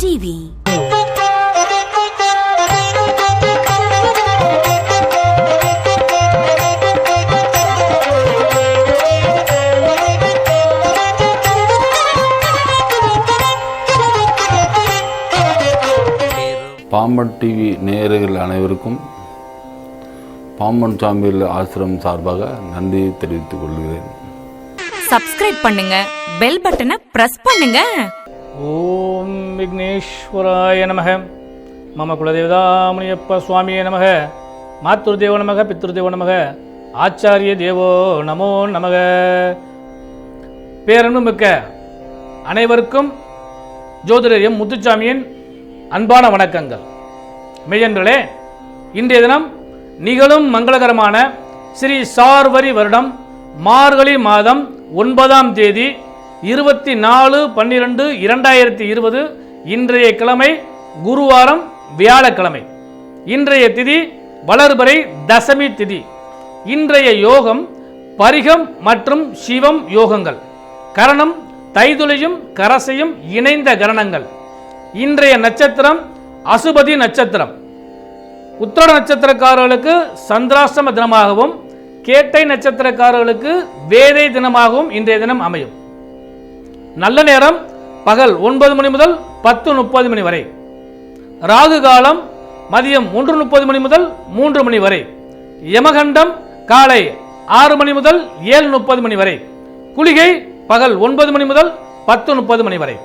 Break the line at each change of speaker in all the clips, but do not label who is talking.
TV
Pamban TV நேயர்கள் அனைவருக்கும் பாம்பன் சாமியில் ஆசிரமம் சார்பாக நன்றி தெரிவித்துக் கொள்கிறேன்.
சப்ஸ்கிரைப் பண்ணுங்க பெல் பட்டனை பிரஸ் பண்ணுங்க.
ஓம் விக்னேஸ்வராய நமக. மம குலதேவதாமணியப்ப சுவாமியே நமக. மாத்திருதேவ நமக பித்திருதேவ நமக. ஆச்சாரிய தேவோ நமோ நமக. பேரனு மிக்க அனைவருக்கும் ஜோதிடரியம் முத்துச்சாமியின் அன்பான வணக்கங்கள். மெய்யன்களே இன்றைய தினம் நிகழும் மங்களகரமான ஸ்ரீ சார்வரி வருடம் மார்கழி மாதம் ஒன்பதாம் தேதி இருபத்தி நாலு பன்னிரெண்டு இரண்டாயிரத்தி இருபது இன்றைய கிழமை குருவாரம் வியாழக்கிழமை. இன்றைய திதி வளர்பறை தசமி திதி. இன்றைய யோகம் பரிகம் மற்றும் சிவம் யோகங்கள். கரணம் தைதுளையும் கரசையும் இணைந்த கரணங்கள். இன்றைய நட்சத்திரம் அசுபதி நட்சத்திரம். உத்தர நட்சத்திரக்காரர்களுக்கு சந்திராஷ்டம தினமாகவும் கேட்டை நட்சத்திரக்காரர்களுக்கு வேதை தினமாகவும் இன்றைய தினம் அமையும். நல்ல நேரம் பகல் ஒன்பது மணி முதல் பத்து முப்பது மணி வரை. ராகு காலம் மதியம் ஒன்று முப்பது மணி முதல் மூன்று மணி வரை. யமகண்டம் காலை ஆறு மணி முதல் ஏழு முப்பது மணி வரை. குளிகை பகல் ஒன்பது மணி முதல் பத்து முப்பது மணி வரை.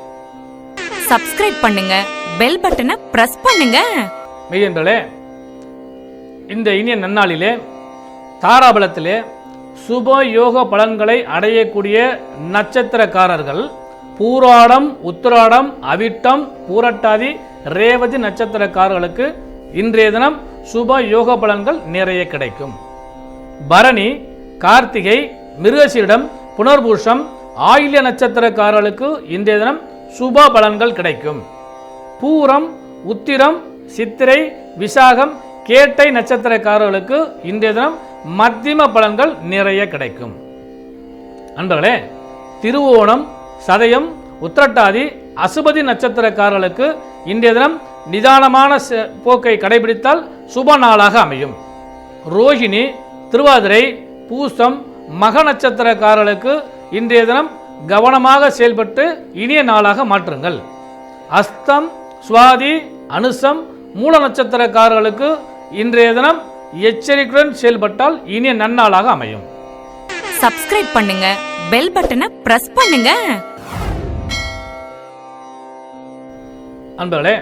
சப்ஸ்கிரைப் பண்ணுங்க பெல் பட்டனை பிரஸ் பண்ணுங்க.
மெய்யன்றே இந்த இனிய நன்னாளிலே தாராபலத்திலே சுப யோக பலன்களை அடையக்கூடிய நட்சத்திரக்காரர்கள் பூராடம் உத்திராடம் அவிட்டம் பூரட்டாதி ரேவதி நட்சத்திரக்காரர்களுக்கு இன்றைய தினம் சுப யோக பலன்கள் நிறைய கிடைக்கும். பரணி கார்த்திகை மிருகசியிடம் புனர்பூஷம் ஆயில்ய நட்சத்திரக்காரர்களுக்கு இன்றைய தினம் சுப பலன்கள் கிடைக்கும். பூரம் உத்திரம் சித்திரை விசாகம் கேட்டை நட்சத்திரக்காரர்களுக்கு இன்றைய தினம் மத்தியம பலன்கள் நிறைய கிடைக்கும். அன்பர்களே திருவோணம் சதயம் உத்திரட்டாதி அசுபதி நட்சத்திரக்காரர்களுக்கு இன்றைய தினம் நிதானமான ச- போக்கை கடைபிடித்தால் சுப நாளாக அமையும். ரோஹிணி திருவாதிரை பூசம் மக நட்சத்திரக்காரர்களுக்கு இன்றைய தினம் கவனமாக செயல்பட்டு இனிய நாளாக மாற்றுங்கள். அஸ்தம் சுவாதி அனுசம் மூல நட்சத்திரக்காரர்களுக்கு இன்றைய தினம் எச்சரிக்கையுடன் செயல்பட்டால் இனிய நன்னாளாக அமையும்.
சப்ஸ்கிரைப் பண்ணுங்க பெல் பட்டனை பிரஸ் பண்ணுங்க.
அன்பர்களே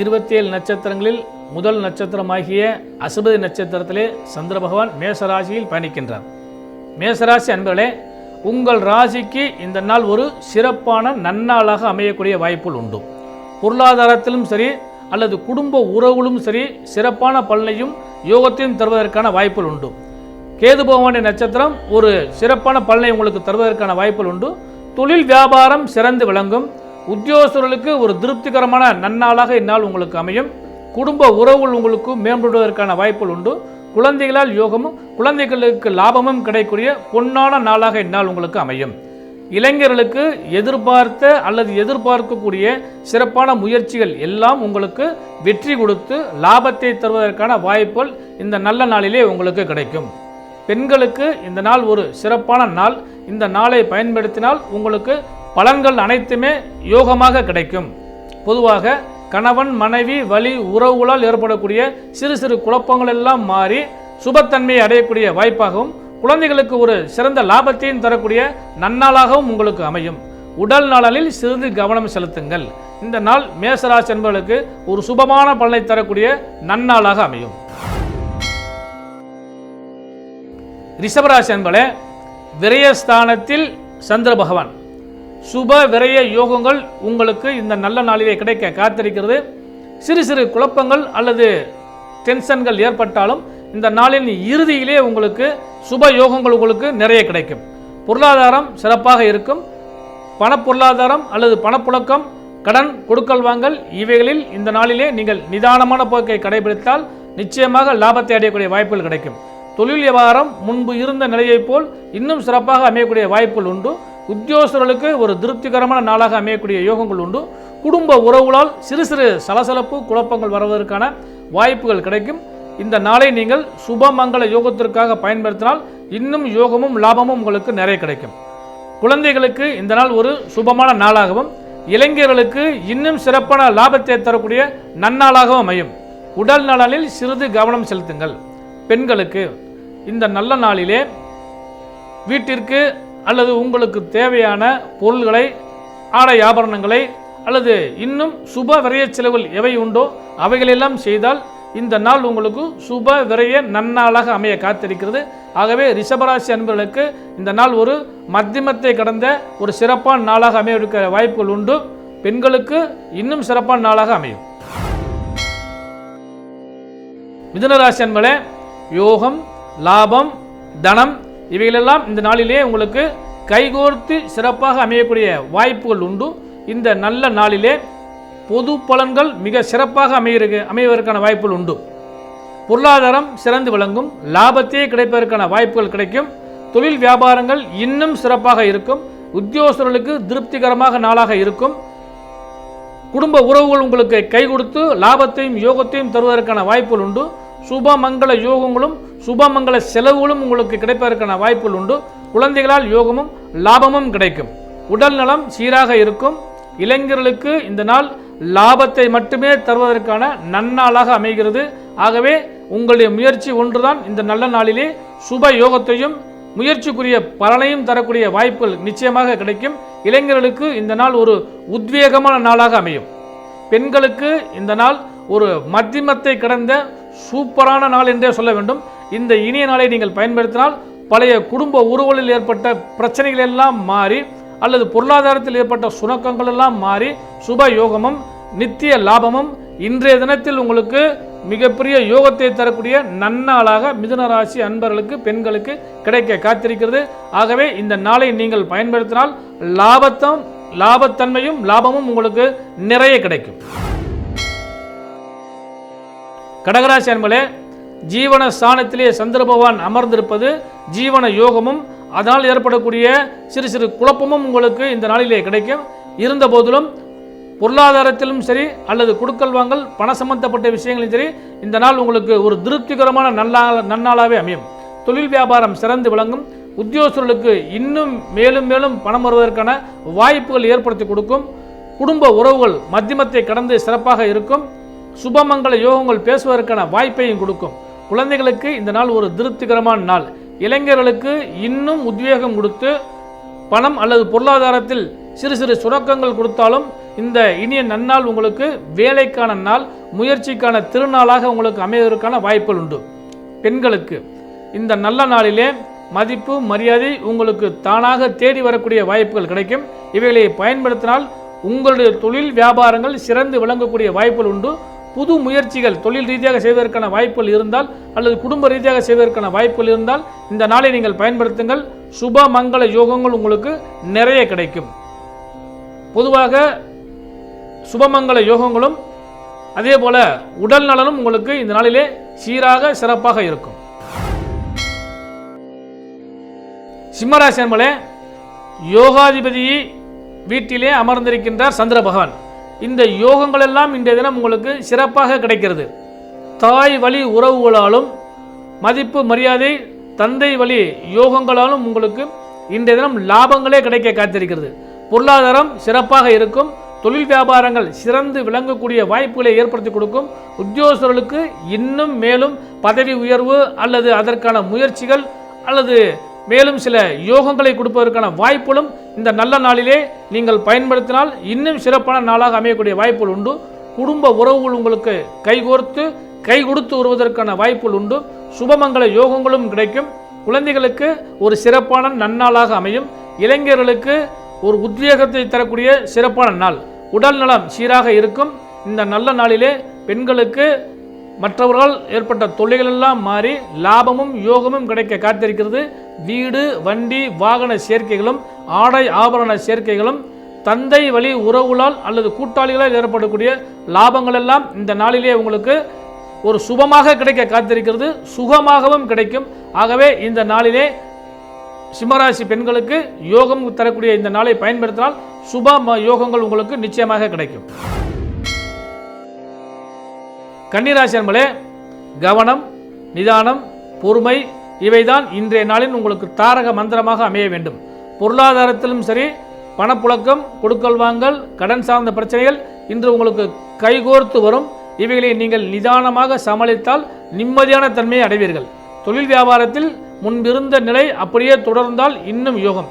இருபத்தி ஏழு நட்சத்திரங்களில் முதல் நட்சத்திரமாகிய அசுபதி நட்சத்திரத்திலே சந்திர பகவான் மேசராசியில் பயணிக்கின்றார். மேசராசி அன்பர்களே உங்கள் ராசிக்கு இந்த நாள் ஒரு சிறப்பான நன்னாளாக அமையக்கூடிய வாய்ப்புகள் உண்டு. பொருளாதாரத்திலும் சரி அல்லது குடும்ப உறவுகளும் சரி சிறப்பான பலனையும் யோகத்தையும் தருவதற்கான வாய்ப்புகள் உண்டு. கேது பகவானுடைய நட்சத்திரம் ஒரு சிறப்பான பலனை உங்களுக்கு தருவதற்கான வாய்ப்புகள் உண்டு. தொழில் வியாபாரம் சிறந்து விளங்கும். உத்தியோகஸ்தர்களுக்கு ஒரு திருப்திகரமான நன்னாளாக இந்நாள் உங்களுக்கு அமையும். குடும்ப உறவுகள் உங்களுக்கு மேம்படுவதற்கான வாய்ப்புகள் உண்டு. குழந்தைகளால் யோகமும் குழந்தைகளுக்கு லாபமும் கிடைக்கக்கூடிய பொன்னான நாளாக இந்நாள் உங்களுக்கு அமையும். இளைஞர்களுக்கு எதிர்பார்த்த அல்லது எதிர்பார்க்கக்கூடிய சிறப்பான முயற்சிகள் எல்லாம் உங்களுக்கு வெற்றி கொடுத்து லாபத்தை தருவதற்கான வாய்ப்புகள் இந்த நல்ல நாளிலே உங்களுக்கு கிடைக்கும். பெண்களுக்கு இந்த நாள் ஒரு சிறப்பான நாள். இந்த நாளை பயன்படுத்தினால் உங்களுக்கு பலன்கள் அனைத்துமே யோகமாக கிடைக்கும். பொதுவாக கணவன் மனைவி வழி உறவுகளால் ஏற்படக்கூடிய சிறு சிறு குழப்பங்கள் எல்லாம் மாறி சுபத்தன்மையை அடையக்கூடிய வாய்ப்பாகவும் குழந்தைகளுக்கு ஒரு சிறந்த லாபத்தையும் தரக்கூடிய நன்னாளாகவும் உங்களுக்கு அமையும். உடல் நலனில் சிறிது கவனம் செலுத்துங்கள். இந்த நாள் மேசராசி என்பவர்களுக்கு ஒரு சுபமான பலனை தரக்கூடிய நன்னாளாக அமையும். ரிஷபராசி என்பளே விரயஸ்தானத்தில் சந்திர பகவான். சுப விரய யோகங்கள் உங்களுக்கு இந்த நல்ல நாளிலே கிடைக்க காத்திருக்கிறது. சிறு சிறு குழப்பங்கள் அல்லது டென்ஷன்கள் ஏற்பட்டாலும் இந்த நாளின் இறுதியிலே உங்களுக்கு சுப யோகங்கள் உங்களுக்கு நிறைய கிடைக்கும். பொருளாதாரம் சிறப்பாக இருக்கும். பணப்பொருளாதாரம் அல்லது பணப்புழக்கம் கடன் கொடுக்கல் வாங்கல் இவைகளில் இந்த நாளிலே நீங்கள் நிதானமான போக்கை கடைபிடித்தால் நிச்சயமாக லாபத்தை அடையக்கூடிய வாய்ப்புகள் கிடைக்கும். தொழில் வியாபாரம் முன்பு இருந்த நிலையைப் போல் இன்னும் சிறப்பாக அமையக்கூடிய வாய்ப்புகள் உண்டு. உத்தியோகஸ்தர்களுக்கு ஒரு திருப்திகரமான நாளாக அமையக்கூடிய யோகங்கள் உண்டு. குடும்ப உறவுகளால் சிறு சிறு சலசலப்பு குழப்பங்கள் வருவதற்கான வாய்ப்புகள் கிடைக்கும். இந்த நாளை நீங்கள் சுபமங்கள யோகத்திற்காக பயன்படுத்தினால் இன்னும் யோகமும் லாபமும் உங்களுக்கு நிறைய கிடைக்கும். குழந்தைகளுக்கு இந்த நாள் ஒரு சுபமான நாளாகவும் இளைஞர்களுக்கு இன்னும் சிறப்பான லாபத்தை தரக்கூடிய நன்னாளாகவும் அமையும். உடல் நலனில் சிறிது கவனம் செலுத்துங்கள். பெண்களுக்கு இந்த நல்ல நாளிலே வீட்டிற்கு அல்லது உங்களுக்கு தேவையான பொருள்களை ஆடை ஆபரணங்களை அல்லது இன்னும் சுப விரைய செலவுகள் எவை உண்டோ அவைகளெல்லாம் செய்தால் இந்த நாள் உங்களுக்கு சுப விரைய நன்னாளாக அமைய காத்திருக்கிறது. ஆகவே ரிஷபராசி அன்பர்களுக்கு இந்த நாள் ஒரு மத்தியமத்தை கடந்த ஒரு சிறப்பான நாளாக அமைய வாய்ப்புகள் உண்டு. பெண்களுக்கு இன்னும் சிறப்பான நாளாக அமையும். மிதுனராசி அன்பர்களே யோகம் லாபம் தனம் இவைகளெல்லாம் இந்த நாளிலே உங்களுக்கு கைகோர்த்து சிறப்பாக அமையக்கூடிய வாய்ப்புகள் உண்டு. இந்த நல்ல நாளிலே பொது பலன்கள் மிக சிறப்பாக அமையிருக்கு அமைவதற்கான வாய்ப்புகள் உண்டு. பொருளாதாரம் சிறந்து விளங்கும் லாபத்தையே கிடைப்பதற்கான வாய்ப்புகள் கிடைக்கும். தொழில் வியாபாரங்கள் இன்னும் சிறப்பாக இருக்கும். உத்தியோகஸ்தர்களுக்கு திருப்திகரமாக நாளாக இருக்கும். குடும்ப உறவுகள் உங்களுக்கு கை கொடுத்து லாபத்தையும் யோகத்தையும் தருவதற்கான வாய்ப்புகள் உண்டு. சுபமங்கள யோகங்களும் சுபமங்கள செலவுகளும் உங்களுக்கு கிடைப்பதற்கான வாய்ப்புகள் உண்டு. குழந்தைகளால் யோகமும் லாபமும் கிடைக்கும். உடல் நலம் சீராக இருக்கும். இளைஞர்களுக்கு இந்த நாள் லாபத்தை மட்டுமே தருவதற்கான நன்னாளாக அமைகிறது. ஆகவே உங்களுடைய முயற்சி ஒன்றுதான். இந்த நல்ல நாளிலே சுப யோகத்தையும் முயற்சிக்குரிய பலனையும் தரக்கூடிய வாய்ப்புகள் நிச்சயமாக கிடைக்கும். இளைஞர்களுக்கு இந்த நாள் ஒரு உத்வேகமான நாளாக அமையும். பெண்களுக்கு இந்த நாள் ஒரு மத்தியமத்தை கடந்த சூப்பரான நாள் என்றே சொல்ல வேண்டும். இந்த இனிய நாளை நீங்கள் பயன்படுத்தினால் பழைய குடும்ப உறவுகளில் ஏற்பட்ட பிரச்சனைகள் எல்லாம் மாறி அல்லது பொருளாதாரத்தில் ஏற்பட்ட சுணக்கங்கள் எல்லாம் மாறி சுப யோகமும் நித்திய லாபமும் இன்றைய தினத்தில் உங்களுக்கு மிகப்பெரிய யோகத்தை தரக்கூடிய நன்னாளாக மிதுன ராசி அன்பர்களுக்கு பெண்களுக்கு கிடைக்க காத்திருக்கிறது. ஆகவே இந்த நாளை நீங்கள் பயன்படுத்தினால் லாபத்தம் லாபத்தன்மையும் லாபமும் உங்களுக்கு நிறைய கிடைக்கும். கடகராசி அன்பளே ஜீவன ஸ்தானத்திலே சந்திர பகவான் அமர்ந்திருப்பது ஜீவன யோகமும் அதனால் ஏற்படக்கூடிய சிறு சிறு குழப்பமும் உங்களுக்கு இந்த நாளிலே கிடைக்கும். இருந்த போதிலும் பொருளாதாரத்திலும் சரி அல்லது கொடுக்கல் வாங்கல் பண சம்பந்தப்பட்ட விஷயங்களும் சரி இந்த நாள் உங்களுக்கு ஒரு திருப்திகரமான நல்லா நன்னாளாகவே அமையும். தொழில் வியாபாரம் சிறந்து விளங்கும். உத்தியோகஸ்தர்களுக்கு இன்னும் மேலும் மேலும் பணம் வருவதற்கான வாய்ப்புகள் ஏற்படுத்தி கொடுக்கும். குடும்ப உறவுகள் மத்தியமத்தை கடந்து சிறப்பாக இருக்கும். சுபமங்கள யோகங்கள் பேசுவதற்கான வாய்ப்பையும் கொடுக்கும். குழந்தைகளுக்கு இந்த நாள் ஒரு திருப்திகரமான நாள். இளைஞர்களுக்கு இன்னும் உத்வேகம் கொடுத்து பணம் அல்லது பொருளாதாரத்தில் சிறு சிறு சுரக்கங்கள் கொடுத்தாலும் இந்த இனிய நன்னாள் உங்களுக்கு வேலைக்கான நாள் முயற்சிக்கான திருநாளாக உங்களுக்கு அமைவதற்கான வாய்ப்புகள் உண்டு. பெண்களுக்கு இந்த நல்ல நாளிலே மதிப்பு மரியாதை உங்களுக்கு தானாக தேடி வரக்கூடிய வாய்ப்புகள் கிடைக்கும். இவைகளை பயன்படுத்தினால் உங்களுடைய தொழில் வியாபாரங்கள் சிறந்து விளங்கக்கூடிய வாய்ப்புகள் உண்டு. புது முயற்சிகள் தொழில் ரீதியாக செய்வதற்கான வாய்ப்புகள் இருந்தால் அல்லது குடும்ப ரீதியாக செய்வதற்கான வாய்ப்புகள் இருந்தால் இந்த நாளை நீங்கள் பயன்படுத்துங்கள். சுப மங்கள யோகங்கள் உங்களுக்கு நிறைய கிடைக்கும். பொதுவாக சுபமங்கள யோகங்களும் அதே போல உடல் நலனும் உங்களுக்கு இந்த நாளிலே சீராக சிறப்பாக இருக்கும். சிம்மராசி அன்பளே யோகாதிபதி வீட்டிலே அமர்ந்திருக்கின்றார் சந்திர பகவான். இந்த யோகங்கள் எல்லாம் இன்றைய தினம் உங்களுக்கு சிறப்பாக கிடைக்கிறது. தாய் வழி உறவுகளாலும் மதிப்பு மரியாதை தந்தை வழி யோகங்களாலும் உங்களுக்கு இன்றைய தினம் லாபங்களே கிடைக்க காத்திருக்கிறது. பொருளாதாரம் சிறப்பாக இருக்கும். தொழில் வியாபாரங்கள் சிறந்து விளங்கக்கூடிய வாய்ப்புகளை ஏற்படுத்தி கொடுக்கும். உத்தியோகஸ்தர்களுக்கு இன்னும் மேலும் பதவி உயர்வு அல்லது அதற்கான முயற்சிகள் அல்லது மேலும் சில யோகங்களை கொடுப்பதற்கான வாய்ப்புகளும் இந்த நல்ல நாளிலே நீங்கள் பயன்படுத்தினால் இன்னும் சிறப்பான நாளாக அமையக்கூடிய வாய்ப்புகள் உண்டு. குடும்ப உறவுகள் உங்களுக்கு கைகோர்த்து கை கொடுத்து வருவதற்கான வாய்ப்புகள் உண்டு. சுபமங்கள யோகங்களும் கிடைக்கும். குழந்தைகளுக்கு ஒரு சிறப்பான நன்னாளாக அமையும். இளைஞர்களுக்கு ஒரு உத்வேகத்தை தரக்கூடிய சிறப்பான நாள். உடல் நலம் சீராக இருக்கும். இந்த நல்ல நாளிலே பெண்களுக்கு மற்றவர்கள் ஏற்பட்ட தொல்லைகளெல்லாம் மாறி லாபமும் யோகமும் கிடைக்க காத்திருக்கிறது. வீடு வண்டி வாகன சேர்க்கைகளும் ஆடை ஆபரண சேர்க்கைகளும் தந்தை வழி உறவுகளால் அல்லது கூட்டாளிகளால் ஏற்படக்கூடிய லாபங்கள் எல்லாம் இந்த நாளிலே உங்களுக்கு ஒரு சுபமாக கிடைக்க காத்திருக்கிறது. சுகமாகவும் கிடைக்கும். ஆகவே இந்த நாளிலே சிம்மராசி பெண்களுக்கு யோகம் தரக்கூடிய இந்த நாளை பயன்படுத்தினால் சுப ம- யோகங்கள் உங்களுக்கு நிச்சயமாக கிடைக்கும். கன்னிராசி என்பளே கவனம் நிதானம் பொறுமை இவைதான் இன்றைய நாளில் உங்களுக்கு தாரக மந்திரமாக அமைய வேண்டும். பொருளாதாரத்திலும் சரி பணப்புழக்கம் கொடுக்கல் வாங்கல் கடன் சார்ந்த பிரச்சனைகள் இன்று உங்களுக்கு கைகோர்த்து வரும். இவைகளை நீங்கள் நிதானமாக சமாளித்தால் நிம்மதியான தன்மையை அடைவீர்கள். தொழில் வியாபாரத்தில் முன்பிருந்த நிலை அப்படியே தொடர்ந்தால் இன்னும் யோகம்.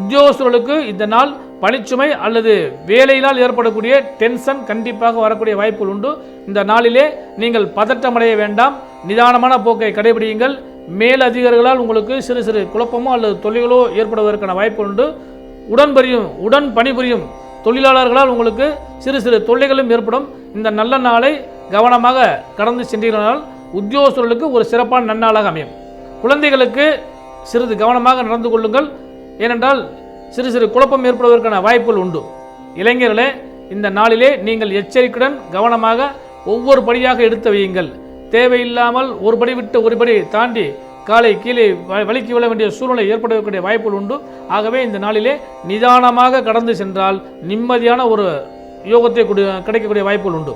உத்தியோகஸ்தர்களுக்கு இந்த நாள் பணிச்சுமை அல்லது வேலையினால் ஏற்படக்கூடிய டென்ஷன் கண்டிப்பாக வரக்கூடிய வாய்ப்புகள் உண்டு. இந்த நாளிலே நீங்கள் பதட்டமடைய வேண்டாம். நிதானமான போக்கை கடைபிடியுங்கள். மேல் அதிகாரிகளால் உங்களுக்கு சிறு சிறு குழப்பமோ அல்லது தொல்லைகளோ ஏற்படுவதற்கான வாய்ப்பு உண்டு. உடன்புரியும் உடன் பணிபுரியும் தொழிலாளர்களால் உங்களுக்கு சிறு சிறு தொல்லைகளும் ஏற்படும். இந்த நல்ல நாளை கவனமாக கடந்து சென்றீர்களால் உத்தியோகஸ்தர்களுக்கு ஒரு சிறப்பான நன்னாளாக அமையும். குழந்தைகளுக்கு சிறிது கவனமாக நடந்து கொள்ளுங்கள். ஏனென்றால் சிறு சிறு குழப்பம் ஏற்படுவதற்கான வாய்ப்புகள் உண்டு. இளைஞர்களே இந்த நாளிலே நீங்கள் எச்சரிக்கையுடன் கவனமாக ஒவ்வொரு படியாக எடுத்து வையுங்கள். தேவையில்லாமல் ஒரு படி விட்டு ஒரு படி தாண்டி காலை கீழே வ- வழுக்கி விழ வேண்டிய சூழ்நிலை ஏற்படக்கூடிய வாய்ப்புகள் உண்டு. ஆகவே இந்த நாளிலே நிதானமாக கடந்து சென்றால் நிம்மதியான ஒரு யோகத்தை கிடைக்கக்கூடிய வாய்ப்புகள் உண்டு.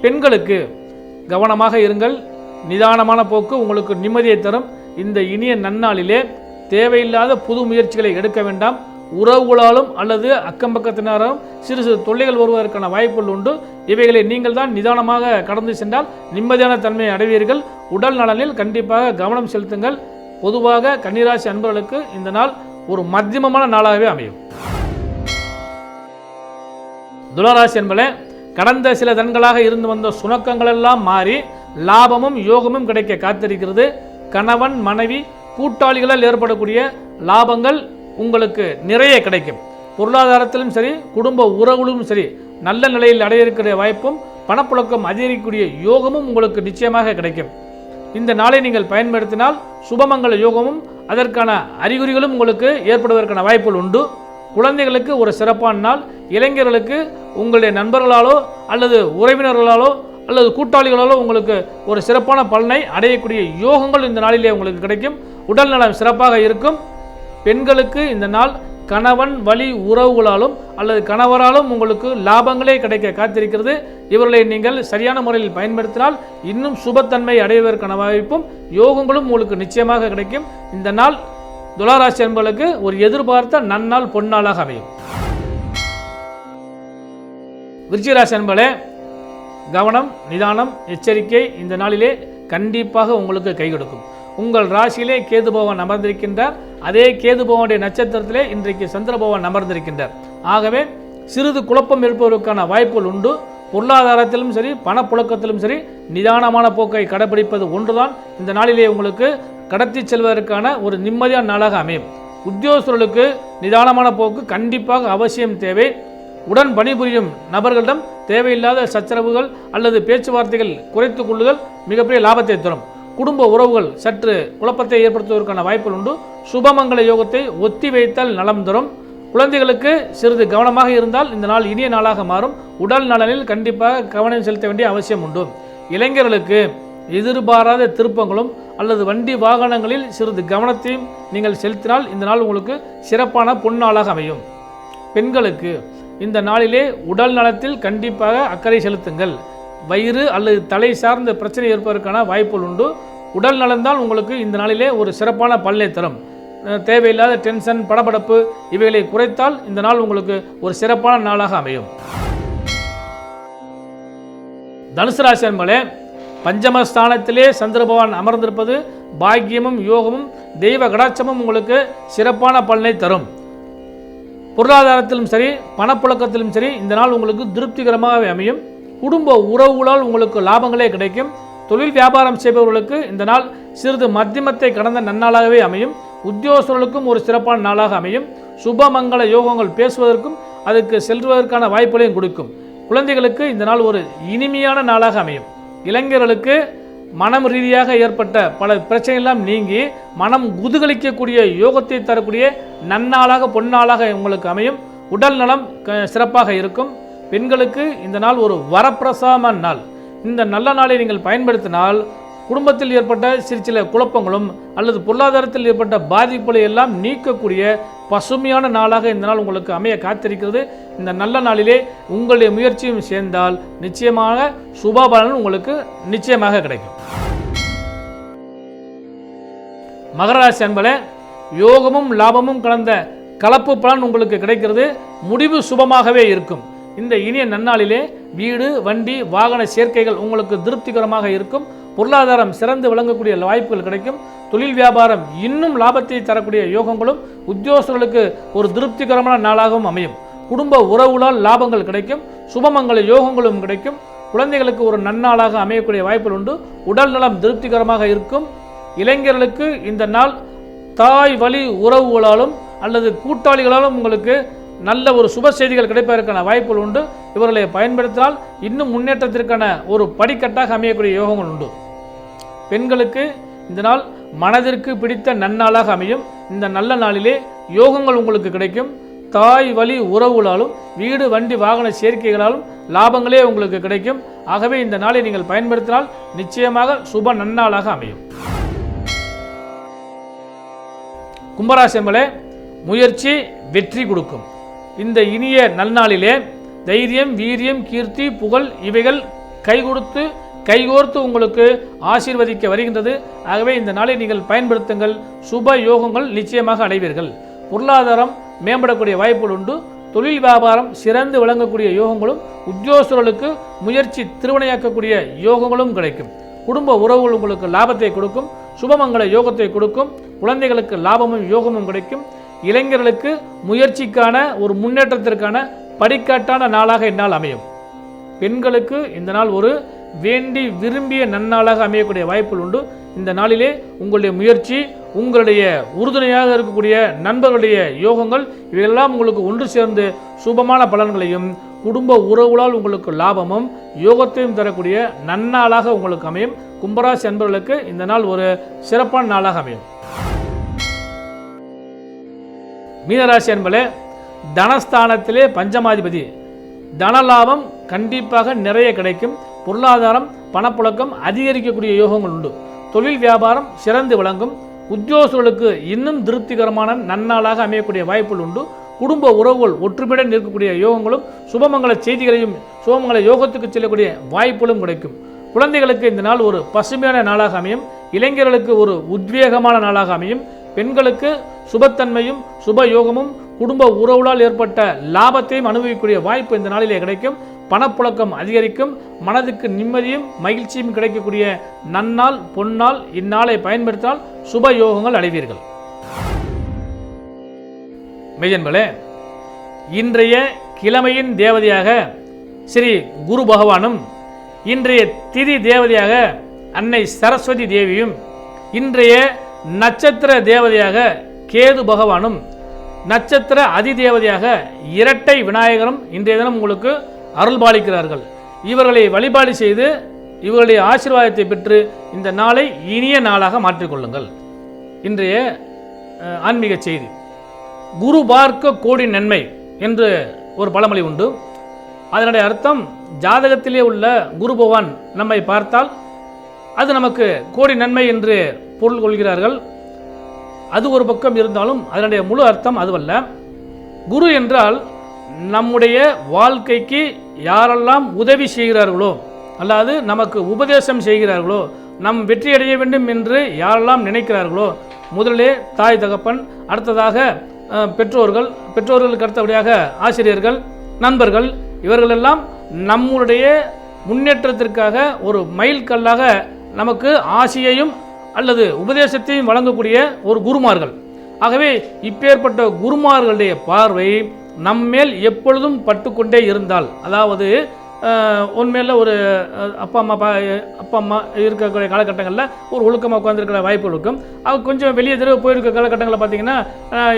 பெண்களுக்கு கவனமாக இருங்கள். நிதானமான போக்கு உங்களுக்கு நிம்மதியை தரும். இந்த இனிய நன்னாளிலே தேவையில்லாத புது முயற்சிகளை எடுக்க வேண்டாம். உறவுகளாலும் அல்லது அக்கம் பக்கத்தினரும் சிறு சிறு தொல்லைகள் வருவதற்கான வாய்ப்புகள் உண்டு. இவைகளை நீங்கள் தான் நிதானமாக கடந்து சென்றால் நிம்மதியான தன்மையை அடைவீர்கள். உடல் நலனில் கண்டிப்பாக கவனம் செலுத்துங்கள். பொதுவாக கன்னிராசி அன்பர்களுக்கு இந்த நாள் ஒரு மத்தியமமான நாளாகவே அமையும். துளராசி என்பதே கடந்த சில தன்களாக இருந்து வந்த சுணக்கங்கள் எல்லாம் மாறி லாபமும் யோகமும் கிடைக்க காத்திருக்கிறது. கணவன் மனைவி கூட்டாளிகளால் ஏற்படக்கூடிய லாபங்கள் உங்களுக்கு நிறைய கிடைக்கும். பொருளாதாரத்திலும் சரி குடும்ப உறவுகளும் சரி நல்ல நிலையில் அடைய இருக்கிற வாய்ப்பும் பணப்புழக்கம் அதிகரிக்கக்கூடிய யோகமும் உங்களுக்கு நிச்சயமாக கிடைக்கும். இந்த நாளை நீங்கள் பயன்படுத்தினால் சுபமங்கல யோகமும் அதற்கான அறிகுறிகளும் உங்களுக்கு ஏற்படுவதற்கான வாய்ப்புகள் உண்டு. குழந்தைகளுக்கு ஒரு சிறப்பான நாள் இளைஞர்களுக்கு உங்களுடைய நண்பர்களாலோ அல்லது உறவினர்களாலோ அல்லது கூட்டாளிகளாலோ உங்களுக்கு ஒரு சிறப்பான பலனை அடையக்கூடிய யோகங்கள் இந்த நாளிலே உங்களுக்கு கிடைக்கும். உடல் நலம் சிறப்பாக இருக்கும். பெண்களுக்கு இந்த நாள் கணவன் வழி உறவுகளாலும் அல்லது கணவராலும் உங்களுக்கு லாபங்களே கிடைக்க காத்திருக்கிறது. இவர்களை நீங்கள் சரியான முறையில் பயன்படுத்தினால் இன்னும் சுபத்தன்மை அடைவதற்கான வாய்ப்பும் யோகங்களும் உங்களுக்கு நிச்சயமாக கிடைக்கும். இந்த நாள் துளாராசி என்பவர்களுக்கு ஒரு எதிர்பார்த்த நன்னாள் பொன்னாளாக அமையும். விருச்சிகராசி என்பளே கவனம் நிதானம் எச்சரிக்கை இந்த நாளிலே கண்டிப்பாக உங்களுக்கு கை கொடுக்கும். உங்கள் ராசியிலே கேது பகவான் அமர்ந்திருக்கின்றார். அதே கேது பகவானுடைய நட்சத்திரத்திலே இன்றைக்கு சந்திர பகவான் அமர்ந்திருக்கின்றார். ஆகவே சிறிது குழப்பம் இருப்பதற்கான வாய்ப்புகள் உண்டு. பொருளாதாரத்திலும் சரி பணப்புழக்கத்திலும் சரி நிதானமான போக்கை கடைபிடிப்பது ஒன்றுதான். இந்த நாளிலே உங்களுக்கு கடத்தி செல்வதற்கான ஒரு நிம்மதியான நாளாக அமையும். உத்தியோகஸ்தர்களுக்கு நிதானமான போக்கு கண்டிப்பாக அவசியம் தேவை. உடன் பணிபுரியும் நபர்களிடம் தேவையில்லாத சச்சரவுகள் அல்லது பேச்சுவார்த்தைகள் குறைத்து கொள்ளுதல் மிகப்பெரிய லாபத்தை தரும். குடும்ப உறவுகள் சற்று குழப்பத்தை ஏற்படுத்துவதற்கான வாய்ப்புகள் உண்டு. சுபமங்கள யோகத்தை ஒத்தி வைத்தல் நலம் தரும். குழந்தைகளுக்கு சிறிது கவனமாக இருந்தால் இந்த நாள் இனிய நாளாக மாறும். உடல் நலனில் கண்டிப்பாக கவனம் செலுத்த வேண்டிய அவசியம் உண்டு. இளைஞர்களுக்கு எதிர்பாராத திருப்பங்களும் அல்லது வண்டி வாகனங்களில் சிறிது கவனத்தையும் நீங்கள் செலுத்தினால் இந்த நாள் உங்களுக்கு சிறப்பான பொன்னாளாக அமையும். பெண்களுக்கு இந்த நாளிலே உடல் நலத்தில் கண்டிப்பாக அக்கறை செலுத்துங்கள். வயிறு அல்லது தலை சார்ந்த பிரச்சனை ஏற்பதற்கான வாய்ப்புகள் உண்டு. உடல் நலன்தான் உங்களுக்கு இந்த நாளிலே ஒரு சிறப்பான பலனை தரும். தேவையில்லாத டென்ஷன் படபடப்பு இவைகளை குறைத்தால் இந்த நாள் உங்களுக்கு ஒரு சிறப்பான நாளாக அமையும். தனுசு ராசி என்பதே பஞ்சமஸ்தானத்திலே சந்திரபகவான் அமர்ந்திருப்பது பாக்கியமும் யோகமும் தெய்வ கடாட்சமும் உங்களுக்கு சிறப்பான பலனை தரும். பொருளாதாரத்திலும் சரி பணப்புழக்கத்திலும் சரி இந்த நாள் உங்களுக்கு திருப்திகரமாக அமையும். குடும்ப உறவுகளால் உங்களுக்கு லாபங்களே கிடைக்கும். தொழில் வியாபாரம் செய்பவர்களுக்கு இந்த நாள் சிறிது மத்தியமத்தை கடந்த நன்னாளாகவே அமையும். உத்தியோகஸ்தர்களுக்கும் ஒரு சிறப்பான நாளாக அமையும். சுபமங்கள யோகங்கள் பேசுவதற்கும் அதுக்கு செல்வதற்கான வாய்ப்புகளையும் கொடுக்கும். குழந்தைகளுக்கு இந்த நாள் ஒரு இனிமையான நாளாக அமையும். இளைஞர்களுக்கு மனம் ரீதியாக ஏற்பட்ட பல பிரச்சனையெல்லாம் நீங்கி மனம் குதுகலிக்கக்கூடிய யோகத்தை தரக்கூடிய நன்னாளாக பொன்னாளாக உங்களுக்கு அமையும். உடல் நலம் க- சிறப்பாக இருக்கும். பெண்களுக்கு இந்த நாள் ஒரு வரப்பிரசாம நாள். இந்த நல்ல நாளை நீங்கள் பயன்படுத்தினால் குடும்பத்தில் ஏற்பட்ட சிறு சில குழப்பங்களும் அல்லது பொருளாதாரத்தில் ஏற்பட்ட பாதிப்புகளை எல்லாம் நீக்கக்கூடிய பசுமையான நாளாக இந்த நாள் உங்களுக்கு அமைய காத்திருக்கிறது. இந்த நல்ல நாளிலே உங்களுடைய முயற்சியும் சேர்ந்தால் நிச்சயமாக சுபாபலன் உங்களுக்கு நிச்சயமாக கிடைக்கும். மகராசி அன்பளே யோகமும் லாபமும் கலந்த கலப்பு பலன் உங்களுக்கு கிடைக்கிறது. முடிவு சுபமாகவே இருக்கும். இந்த இனிய நன்னாளிலே வீடு வண்டி வாகன சேர்க்கைகள் உங்களுக்கு திருப்திகரமாக இருக்கும். பொருளாதாரம் சிறந்து விளங்கக்கூடிய வாய்ப்புகள் கிடைக்கும். தொழில் வியாபாரம் இன்னும் லாபத்தை தரக்கூடிய யோகங்களும் உத்தியோகஸ்தர்களுக்கு ஒரு திருப்திகரமான நாளாகவும் அமையும். குடும்ப உறவுகளால் லாபங்கள் கிடைக்கும். சுபமங்கள யோகங்களும் கிடைக்கும். குழந்தைகளுக்கு ஒரு நன்னாளாக அமையக்கூடிய வாய்ப்புகள் உண்டு. உடல் நலம் திருப்திகரமாக இருக்கும். இளைஞர்களுக்கு இந்த நாள் தாய் வழி உறவுகளாலும் அல்லது கூட்டாளிகளாலும் உங்களுக்கு நல்ல ஒரு சுப செய்திகள் கிடைப்பதற்கான வாய்ப்புகள் உண்டு. இவர்களை பயன்படுத்தினால் இன்னும் முன்னேற்றத்திற்கான ஒரு படிக்கட்டாக அமையக்கூடிய யோகங்கள் உண்டு. பெண்களுக்கு இந்த நாள் மனதிற்கு பிடித்த நன்னாளாக அமையும். இந்த நல்ல நாளிலே யோகங்கள் உங்களுக்கு கிடைக்கும். தாய் வழி உறவுகளாலும் வீடு வண்டி வாகன சேர்க்கைகளாலும் லாபங்களே உங்களுக்கு கிடைக்கும். ஆகவே இந்த நாளை நீங்கள் பயன்படுத்தினால் நிச்சயமாக சுப நன்னாளாக அமையும். கும்பராசி என்பதே முயற்சி வெற்றி கொடுக்கும். இந்த இனிய நல்நாளிலே தைரியம் வீரியம் கீர்த்தி புகழ் இவைகள் கை கொடுத்து கைகோர்த்து உங்களுக்கு ஆசீர்வதிக்க வருகின்றது. ஆகவே இந்த நாளை நீங்கள் பயன்படுத்துங்கள். சுப யோகங்கள் நிச்சயமாக அடைவீர்கள். பொருளாதாரம் மேம்படக்கூடிய வாய்ப்புகள் உண்டு. தொழில் வியாபாரம் சிறந்து விளங்கக்கூடிய யோகங்களும் உத்தியோகஸ்தர்களுக்கு முயற்சி திருவினையாக்கக்கூடிய யோகங்களும் கிடைக்கும். குடும்ப உறவுகள் உங்களுக்கு லாபத்தை கொடுக்கும். சுபமங்கல யோகத்தை கொடுக்கும். குழந்தைகளுக்கு லாபமும் யோகமும் கிடைக்கும். இளைஞர்களுக்கு முயற்சிக்கான ஒரு முன்னேற்றத்திற்கான படிக்காட்டான நாளாக இந்நாள் அமையும். பெண்களுக்கு இந்த நாள் ஒரு வேண்டி விரும்பிய நன்னாளாக அமையக்கூடிய வாய்ப்புகள் உண்டு. இந்த நாளிலே உங்களுடைய முயற்சி உங்களுடைய உறுதுணையாக இருக்கக்கூடிய நண்பர்களுடைய யோகங்கள் இவையெல்லாம் உங்களுக்கு ஒன்று சேர்ந்து சுபமான பலன்களையும் குடும்ப உறவுகளால் உங்களுக்கு லாபமும் யோகத்தையும் தரக்கூடிய நன்னாளாக உங்களுக்கு அமையும். கும்பராசி அன்பர்களுக்கு இந்த நாள் ஒரு சிறப்பான நாளாக அமையும். மீனராசி என்பதே தனஸ்தானத்திலே பஞ்சமாதிபதி. தனலாபம் கண்டிப்பாக நிறைய கிடைக்கும். பொருளாதாரம் பணப்புழக்கம் அதிகரிக்கக்கூடிய யோகங்கள் உண்டு. தொழில் வியாபாரம் சிறந்து விளங்கும். உத்தியோகர்களுக்கு இன்னும் திருப்திகரமான நன்னாளாக அமையக்கூடிய வாய்ப்புகள் உண்டு. குடும்ப உறவுகள் ஒற்றுமையுடன் இருக்கக்கூடிய யோகங்களும் சுபமங்கல செய்திகளையும் சுபமங்கல யோகத்துக்கு செல்லக்கூடிய வாய்ப்புகளும் கிடைக்கும். குழந்தைகளுக்கு இந்த நாள் ஒரு பசுமையான நாளாக அமையும். இளைஞர்களுக்கு ஒரு உத்வேகமான நாளாக அமையும். பெண்களுக்கு சுபத்தன்மையும் சுப யோகமும் குடும்ப உறவுகளால் ஏற்பட்ட லாபத்தையும் அனுபவிக்கக்கூடிய வாய்ப்பு இந்த நாளிலே கிடைக்கும். பணப்புழக்கம் அதிகரிக்கும். மனதுக்கு நிம்மதியும் மகிழ்ச்சியும் கிடைக்கக்கூடிய நன்னாள் பொன்னாள் இந்நாளை பயன்படுத்தினால் சுப யோகங்கள் அடைவீர்கள். மெய்யன்பளே இன்றைய கிழமையின் தேவதையாக ஸ்ரீ குரு பகவானும் இன்றைய திதி தேவதையாக அன்னை சரஸ்வதி தேவியும் இன்றைய நட்சத்திர தேவதையாக கேது பகவானும் நட்சத்திர அதிதேவதையாக இரட்டை விநாயகரும் இன்றைய தினம் உங்களுக்கு அருள்பாலிக்கிறார்கள். இவர்களை வழிபாடு செய்து இவர்களுடைய ஆசீர்வாதத்தை பெற்று இந்த நாளை இனிய நாளாக மாற்றிக்கொள்ளுங்கள். இன்றைய ஆன்மீக செய்தி. குரு பார்க்க கோடி நன்மை என்று ஒரு பழமொழி உண்டு. அதனுடைய அர்த்தம் ஜாதகத்திலே உள்ள குரு பகவான் நம்மை பார்த்தால் அது நமக்கு கோடி நன்மை என்று பொருள் கொள்கிறார்கள். அது ஒரு பக்கம் இருந்தாலும் அதனுடைய முழு அர்த்தம் அதுவல்ல. குரு என்றால் நம்முடைய வாழ்க்கைக்கு யாரெல்லாம் உதவி செய்கிறார்களோ அல்லாது நமக்கு உபதேசம் செய்கிறார்களோ நம் வெற்றி அடைய வேண்டும் என்று யாரெல்லாம் நினைக்கிறார்களோ முதலிலே தாய் தகப்பன் அடுத்ததாக பெற்றோர்கள் பெற்றோர்களுக்கு அடுத்தபடியாக ஆசிரியர்கள் நண்பர்கள் இவர்களெல்லாம் நம்முடைய முன்னேற்றத்திற்காக ஒரு மைல்கல்லாக நமக்கு ஆசியையும் அல்லது உபதேசத்தையும் வழங்கக்கூடிய ஒரு குருமார்கள். ஆகவே இப்பேற்பட்ட குருமார்களுடைய பார்வை நம்மேல் எப்பொழுதும் பட்டுக்கொண்டே இருந்தால் அதாவது உண்மையில் ஒரு அப்பா அம்மா பா அப்பா அம்மா இருக்கக்கூடிய காலகட்டங்களில் ஒரு ஒழுக்கமாக உட்காந்துருக்கிற வாய்ப்பு இருக்கும். அது கொஞ்சம் வெளியே தெருவு போயிருக்க காலகட்டங்களில் பார்த்தீங்கன்னா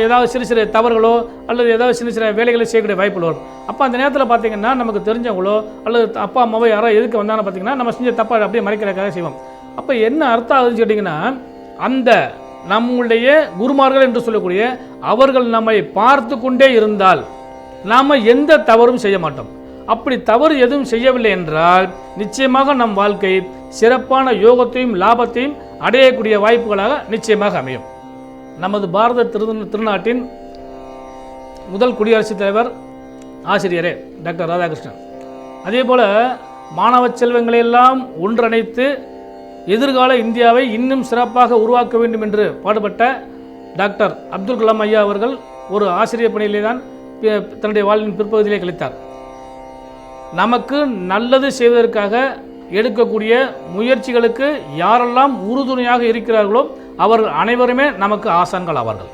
ஏதாவது சிறு சிறு தவறுகளோ அல்லது ஏதாவது சின்ன சின்ன வேலைகளை செய்யக்கூடிய வாய்ப்புகள் வரும். அப்போ அந்த நேரத்தில் பார்த்தீங்கன்னா நமக்கு தெரிஞ்சவங்களோ அல்லது அப்பா அம்மாவோ யாரோ எதுக்கு வந்தாங்கன்னு பார்த்தீங்கன்னா நம்ம செஞ்ச தப்பா அப்படியே மறைக்கிறதுக்காக செய்வோம். அப்போ என்ன அர்த்தம் ஆகுதுன்னு கேட்டிங்கன்னா அந்த நம்முடைய குருமார்கள் என்று சொல்லக்கூடிய அவர்கள் நம்மை பார்த்து கொண்டே இருந்தால் நாம் எந்த தவறும் செய்ய மாட்டோம். அப்படி தவறு எதுவும் செய்யவில்லை என்றால் நிச்சயமாக நம் வாழ்க்கை சிறப்பான யோகத்தையும் லாபத்தையும் அடையக்கூடிய வாய்ப்புகளாக நிச்சயமாக அமையும். நமது பாரத திரு திருநாட்டின் முதல் குடியரசுத் தலைவர் ஆசிரியரே டாக்டர் ராதாகிருஷ்ணன். அதே போல் மாணவ செல்வங்களையெல்லாம் ஒன்றிணைத்து எதிர்கால இந்தியாவை இன்னும் சிறப்பாக உருவாக்க வேண்டும் என்று பாடுபட்ட டாக்டர் அப்துல் கலாம் ஐயா அவர்கள் ஒரு ஆசிரியர் பணியிலே தான் தன்னுடைய வாழ்வின் பிற்பகுதியிலே கழித்தார். நமக்கு நல்லது செய்வதற்காக எடுக்கக்கூடிய முயற்சிகளுக்கு யாரெல்லாம் உறுதுணையாக இருக்கிறார்களோ அவர்கள் அனைவருமே நமக்கு ஆசான்கள் ஆவார்கள்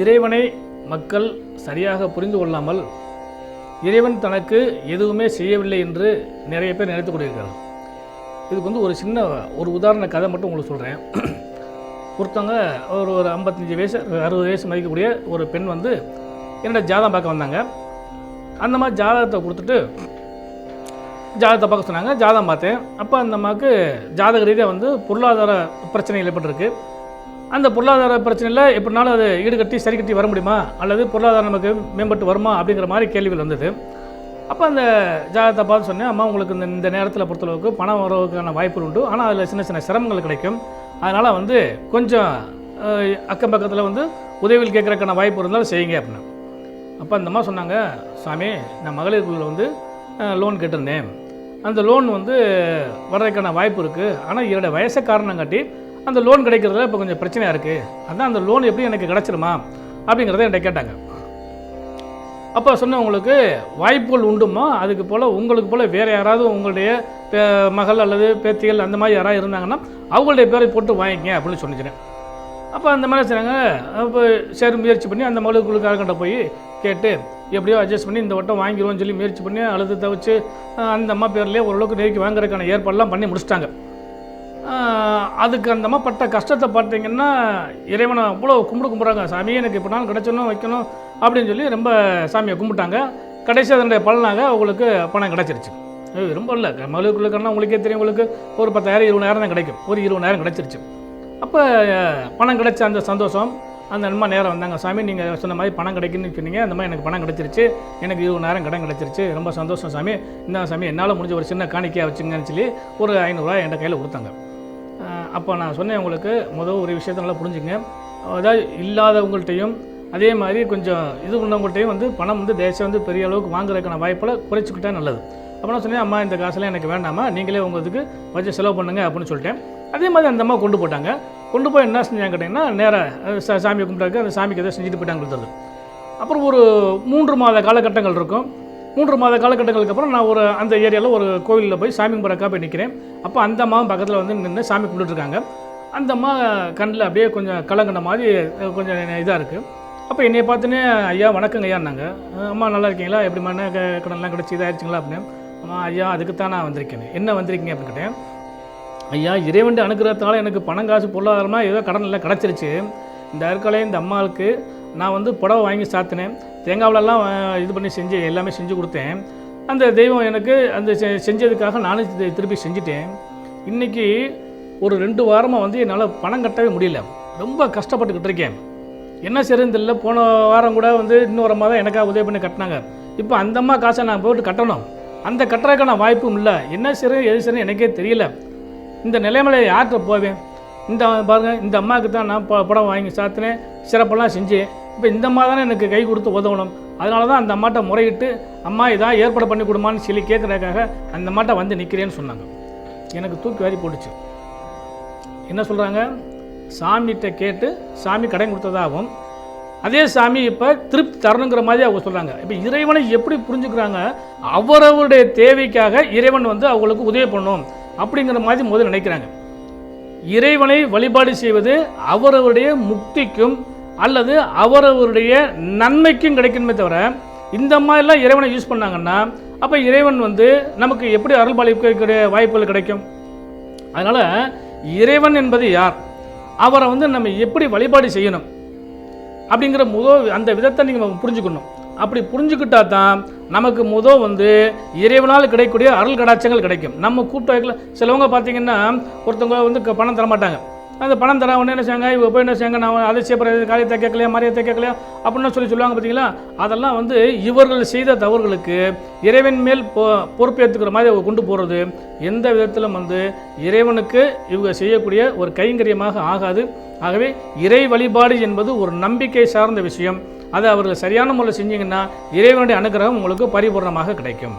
இறைவனை மக்கள் சரியாக புரிந்து கொள்ளாமல் இறைவன் தனக்கு எதுவுமே செய்யவில்லை என்று நிறைய பேர் நினைத்து கொண்டிருக்கிறார்கள். இதுக்கு வந்து ஒரு சின்ன ஒரு உதாரண கதை மட்டும் உங்களுக்கு சொல்கிறேன் ஒருத்தவங்க ஒரு ஒரு ஐம்பத்தஞ்சு வயசு அறுபது வயசு மதிக்கக்கூடிய ஒரு பெண் வந்து என்னோடய ஜாதகம் பார்க்க வந்தாங்க. அந்த மாதிரி ஜாதகத்தை கொடுத்துட்டு ஜாதகத்தை பார்க்க சொன்னாங்க. ஜாதகம் பார்த்தேன். அப்போ அந்த அம்மாவுக்கு ஜாதக ரீதியாக வந்து பொருளாதார பிரச்சனைகள் ஏற்பட்டிருக்கு. அந்த பொருளாதார பிரச்சனையில் எப்படினாலும் அது ஈடுகட்டி சரி கட்டி வர முடியுமா? அல்லது பொருளாதாரம் நமக்கு மேம்பட்டு வருமா? அப்படிங்கிற மாதிரி கேள்விகள் வந்தது. அப்போ அந்த ஜாதகத்தை பார்த்து சொன்னேன் அம்மா உங்களுக்கு இந்த இந்த நேரத்தில் பொறுத்தளவுக்கு பணம் வரவுக்கான வாய்ப்புகள் உண்டு. ஆனால் அதில் சின்ன சின்ன சிரமங்கள் கிடைக்கும். அதனால் வந்து கொஞ்சம் அக்கம் பக்கத்தில் வந்து உதவிகள் கேட்குறக்கான வாய்ப்பு இருந்தாலும் செய்யுங்க அப்படின்னு. அப்போ அந்த அம்மா சொன்னாங்க சாமி நான் மகளிர் குழுவில் வந்து லோன் கேட்டிருந்தேன். அந்த லோன் வந்து வர்றதுக்கான வாய்ப்பு இருக்குது ஆனால் என்னோடய வயசை காரணம் காட்டி அந்த லோன் கிடைக்கிறதுல இப்போ கொஞ்சம் பிரச்சனையாக இருக்குது அதான் அந்த லோன் எப்படி எனக்கு கிடச்சிருமா? அப்படிங்கிறத என்கிட்ட கேட்டாங்க. அப்போ சொன்ன உங்களுக்கு வாய்ப்புகள் உண்டுமா? அதுக்கு போல் உங்களுக்கு போல் வேறு யாராவது உங்களுடைய பே- மகள் அல்லது பேத்திகள் அந்த மாதிரி யாராவது இருந்தாங்கன்னா அவங்களுடைய பேரை போட்டு வாங்கிக்கங்க அப்படின்னு சொன்னிச்சினேன் அப்போ அந்த மாதிரி சொன்னாங்க. அப்போ சரி முயற்சி பண்ணி அந்த மகளுக்குள்ளுக்காரங்கிட்ட போய் கேட்டு எப்படியோ அட்ஜஸ்ட் பண்ணி இந்த வட்டம் வாங்கிடுவோம்னு சொல்லி முயற்சி பண்ணி அழுது தவிச்சு அந்த அம்மா பேர்லேயே ஓரளவுக்கு நெருக்கி வாங்குறதுக்கான ஏற்பாடெல்லாம் பண்ணி முடிச்சிட்டாங்க. அதுக்கு அந்த பட்ட கஷ்டத்தை பார்த்தீங்கன்னா இறைவனை அவ்வளோ கும்பிடு கும்பிட்றாங்க. சாமியே எனக்கு இப்போ நாள் கிடச்சணும் வைக்கணும் அப்படின்னு சொல்லி ரொம்ப சாமியை கும்பிட்டாங்க. கடைசி அதனுடைய பலனாக அவங்களுக்கு பணம் கிடச்சிருச்சு. அது ரொம்ப இல்லை. மகளுக்குள்ளுக்கன்னா உங்களுக்கே தெரியும் உங்களுக்கு ஒரு பத்தாயிரம் இருபதாயிரம் தான் கிடைக்கும். ஒரு இருபதாயிரம் கிடச்சிருச்சு. அப்போ பணம் கிடைச்ச அந்த சந்தோஷம் அந்த அம்மா நேரம் வந்தாங்க. சாமி நீங்கள் சொன்ன மாதிரி பணம் கிடைக்குன்னு சொன்னீங்க. அந்த மாதிரி எனக்கு பணம் கிடச்சிருச்சு. எனக்கு இருபதாயிரம் கடன் கிடச்சிருச்சு. ரொம்ப சந்தோஷம் சாமி. இந்த சாமி என்னால் முடிஞ்ச ஒரு சின்ன காணிக்கையாக வச்சுங்கன்னு சொல்லி ஒரு ஐநூறுரூவா என்கிட்ட கையில் கொடுத்தாங்க. அப்போ நான் சொன்னேன் உங்களுக்கு முதல் ஒரு விஷயத்தை நல்லா புரிஞ்சுங்க. அதாவது இல்லாதவங்கள்ட்டையும் அதே மாதிரி கொஞ்சம் இது பண்ணவங்கள்ட்டையும் வந்து பணம் வந்து தேசம் வந்து பெரிய அளவுக்கு வாங்குறதுக்கான வாய்ப்பில் குறைச்சிக்கிட்டா நல்லது. அப்போ நான் சொன்னேன் அம்மா இந்த காசுலாம் எனக்கு வேண்டாமா நீங்களே உங்களுக்கு வச்சு செலவு பண்ணுங்க அப்படின்னு சொல்லிட்டேன். அதே மாதிரி அந்த அம்மா கொண்டு போட்டாங்க. கொண்டு போய் என்ன செஞ்சாங்க கேட்டிங்கன்னா நேராக சாமி கும்பிட்டாக்க அந்த சாமிக்கு எதாவது செஞ்சுட்டு போயிட்டாங்கிறது அப்புறம் ஒரு மூன்று மாத காலகட்டங்கள் இருக்கும். மூன்று மாத காலகட்டங்களுக்கு அப்புறம் நான் ஒரு அந்த ஏரியாவில் ஒரு கோவிலில் போய் சாமி கும்பிட்றக்கா போய் நிற்கிறேன் அப்போ அந்த அம்மாவும் பக்கத்தில் வந்து நின்று சாமி கும்பிட்டுருக்காங்க அந்த அம்மா கண்ணில் அப்படியே கொஞ்சம் கலங்கின மாதிரி கொஞ்சம் இதாக இருக்குது அப்போ என்னை பார்த்துனே ஐயா வணக்கங்க ஐயான்னாங்க அம்மா நல்லா இருக்கீங்களா? எப்படிம்மா என்ன கடன்லாம் கிடச்சி இதாகிடுச்சிங்களா அப்படின்னு. அம்மா ஐயா அதுக்கு தான் நான் வந்திருக்கேன். என்ன வந்திருக்கீங்க? அப்படின்னு கேட்டேன். ஐயா இறைவன் அனுக்கிறதுனால எனக்கு பணம் காசு பொருளாதாரமாக ஏதோ கடன் எல்லாம் கிடச்சிருச்சு. இந்த அற்கொலை இந்த அம்மாவுக்கு நான் வந்து புடவை வாங்கி சாத்தினேன். தேங்காவிலலாம் இது பண்ணி செஞ்சு எல்லாமே செஞ்சு கொடுத்தேன். அந்த தெய்வம் எனக்கு அந்த செ- செஞ்சதுக்காக நானும் திருப்பி செஞ்சுட்டேன். இன்றைக்கி ஒரு ரெண்டு வாரமாக வந்து என்னால் பணம் கட்டவே முடியல. ரொம்ப கஷ்டப்பட்டுக்கிட்டு இருக்கேன். என்ன செய்யறதுன்னு தெரியல. போன வாரம் கூட வந்து இன்னொரு அம்மா தான் எனக்காக உதவி பண்ணி கட்டினாங்க. இப்போ அந்த அம்மா காசை நான் போட்டு கட்டணும். அந்த கட்டுறதுக்கான வாய்ப்பும் இல்லை. என்ன செய்யறது எது செய்யறது எனக்கே தெரியல. இந்த நிலைமையில யார்கிட்ட போவேன்? இந்த பாருங்க இந்த அம்மாவுக்கு தான் நான் ப- படம் வாங்கி சாத்தினேன். சிறப்பெல்லாம் செஞ்சேன். இப்போ இந்த அம்மா தானே எனக்கு கை கொடுத்து உதவணும். அதனால தான் அந்த அம்மாட்ட முறையிட்டு அம்மா இதான் ஏற்பாடு பண்ணி கொடுமான்னு சொல்லி கேட்குறதுக்காக அந்த அம்மாட்ட வந்து நிற்கிறேன்னு சொன்னாங்க. எனக்கு தூக்கி வாரி போட்டுச்சு. என்ன சொல்கிறாங்க சாமிகிட்ட கேட்டு சாமி கடன் கொடுத்ததாகவும் அதே சாமி இப்போ திருப்தி தரணுங்கிற மாதிரி அவங்க சொல்கிறாங்க இப்போ இறைவனை எப்படி புரிஞ்சுக்கிறாங்க? அவரவருடைய தேவைக்காக இறைவன் வந்து அவங்களுக்கு உதவி பண்ணணும் அப்படிங்கிற மாதிரி முதல்ல நினைக்கிறாங்க. இறைவனை வழிபாடு செய்வது அவரவருடைய முக்திக்கும் அல்லது அவரவருடைய நன்மைக்கும் கிடைக்கணுமே தவிர இந்த மாதிரிலாம் இறைவனை யூஸ் பண்ணாங்கன்னா அப்போ இறைவன் வந்து நமக்கு எப்படி அருள் பாலிக்கக்கூடிய வாய்ப்புகள் கிடைக்கும்? அதனால் இறைவன் என்பது யார்? அவரை வந்து நம்ம எப்படி வழிபாடு செய்யணும்? அப்படிங்கிற முதல் அந்த விதத்தை நீங்கள் புரிஞ்சுக்கணும். அப்படி புரிஞ்சுக்கிட்டா தான் நமக்கு முதல் வந்து இறைவனால் கிடைக்கக்கூடிய அருள் கடாட்சங்கள் கிடைக்கும். நம்ம கூப்பிட்டு சிலவங்க பார்த்தீங்கன்னா ஒருத்தவங்க வந்து க- பணம் தர மாட்டாங்க அந்த பணம் தர உடனே என்ன செய்வாங்க? இவங்க போய் என்ன செய்வாங்க? நான் அதை செய்ய காரியத்தை கேட்கலையா மரியத்தை கேட்கலையா? அப்படின்னு சொல்லி சொல்லுவாங்க பார்த்தீங்களா? அதெல்லாம் வந்து இவர்கள் செய்த தவறுகளுக்கு இறைவன் மேல் பொ பொறுப்பேற்றுக்கிற மாதிரி அவங்க கொண்டு போகிறது எந்த விதத்திலும் வந்து இறைவனுக்கு இவங்க செய்யக்கூடிய ஒரு கைங்கரியமாக ஆகாது. ஆகவே இறை வழிபாடு என்பது ஒரு நம்பிக்கை சார்ந்த விஷயம். அதை அவர்கள் சரியான முறையில் செஞ்சீங்கன்னா இறைவனுடைய அனுகிரகம் உங்களுக்கு பரிபூர்ணமாக கிடைக்கும்.